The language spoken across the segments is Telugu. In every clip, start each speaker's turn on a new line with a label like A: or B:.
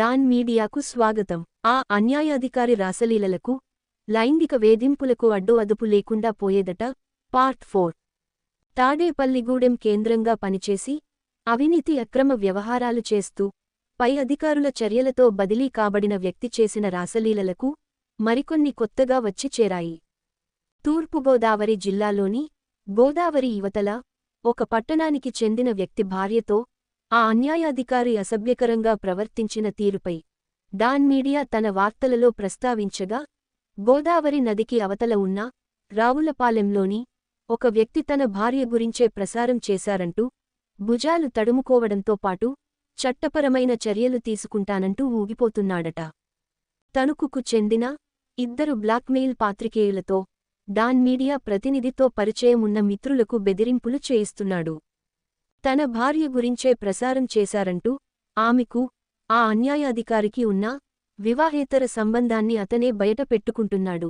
A: డాన్ మీడియాకు స్వాగతం. ఆ అన్యాయాధికారి రాసలీలలకు లైంగిక వేధింపులకు అడ్డు అదుపు లేకుండా పోయేదట పార్ట్ ఫోర్. తాడేపల్లిగూడెం కేంద్రంగా పనిచేసి అవినీతి అక్రమ వ్యవహారాలు చేస్తూ పై అధికారుల చర్యలతో బదిలీ కాబడిన వ్యక్తి చేసిన రాసలీలలకు మరికొన్ని కొత్తగా వచ్చి చేరాయి. తూర్పుగోదావరి జిల్లాలోని గోదావరి యువతల ఒక పట్టణానికి చెందిన వ్యక్తి భార్యతో ఆ అన్యాయాధికారి అసభ్యకరంగా ప్రవర్తించిన తీరుపై డాన్ మీడియా తన వార్తలలో ప్రస్తావించగా గోదావరి నదికి అవతల ఉన్న రావులపాలెంలోని ఒక వ్యక్తి తన భార్య గురించే ప్రసారం చేశారంటూ భుజాలు తడుముకోవడంతో పాటు చట్టపరమైన చర్యలు తీసుకుంటానంటూ ఊగిపోతున్నాడట. తణుకుకు చెందిన ఇద్దరు బ్లాక్మెయిల్ పాత్రికేయులతో డాన్ మీడియా ప్రతినిధితో పరిచయం ఉన్న మిత్రులకు బెదిరింపులు చేయిస్తున్నాడు. తన భార్య గురించే ప్రసారం చేశారంటూ ఆమెకు ఆ అన్యాయాధికారికి ఉన్న వివాహేతర సంబంధాన్ని అతనే బయటపెట్టుకుంటున్నాడు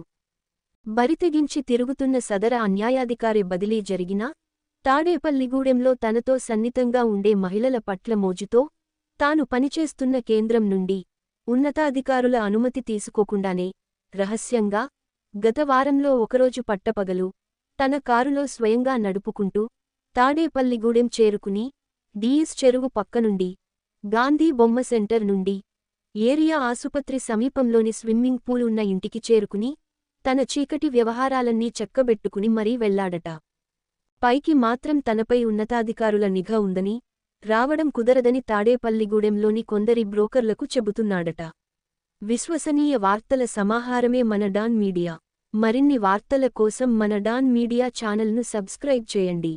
A: బరితెగించి తిరుగుతున్న సదర అన్యాయాధికారి బదిలీ జరిగినా తాడేపల్లిగూడెంలో తనతో సన్నితంగా ఉండే మహిళల పట్ల మోజుతో తాను పనిచేస్తున్న కేంద్రం నుండి ఉన్నతాధికారుల అనుమతి తీసుకోకుండానే రహస్యంగా గత వారంలో ఒకరోజు పట్టపగలు తన కారులో స్వయంగా నడుపుకుంటూ తాడేపల్లిగూడెం చేరుకుని డీఎస్ చెరువు పక్కనుండి గాంధీ బొమ్మ సెంటర్ నుండి ఏరియా ఆసుపత్రి సమీపంలోని స్విమ్మింగ్ పూల్ ఉన్న ఇంటికి చేరుకుని తన చీకటి వ్యవహారాలన్నీ చెక్కబెట్టుకుని మరీ వెళ్ళాడట. పైకి మాత్రం తనపై ఉన్నతాధికారుల నిఘా ఉందని రావడం కుదరదని తాడేపల్లిగూడెంలోని కొందరి బ్రోకర్లకు చెబుతున్నాడట. విశ్వసనీయ వార్తల సమాహారమే మన డాన్ మీడియా. మరిన్ని వార్తల కోసం మన డాన్ మీడియా ఛానల్ను సబ్స్క్రైబ్ చేయండి.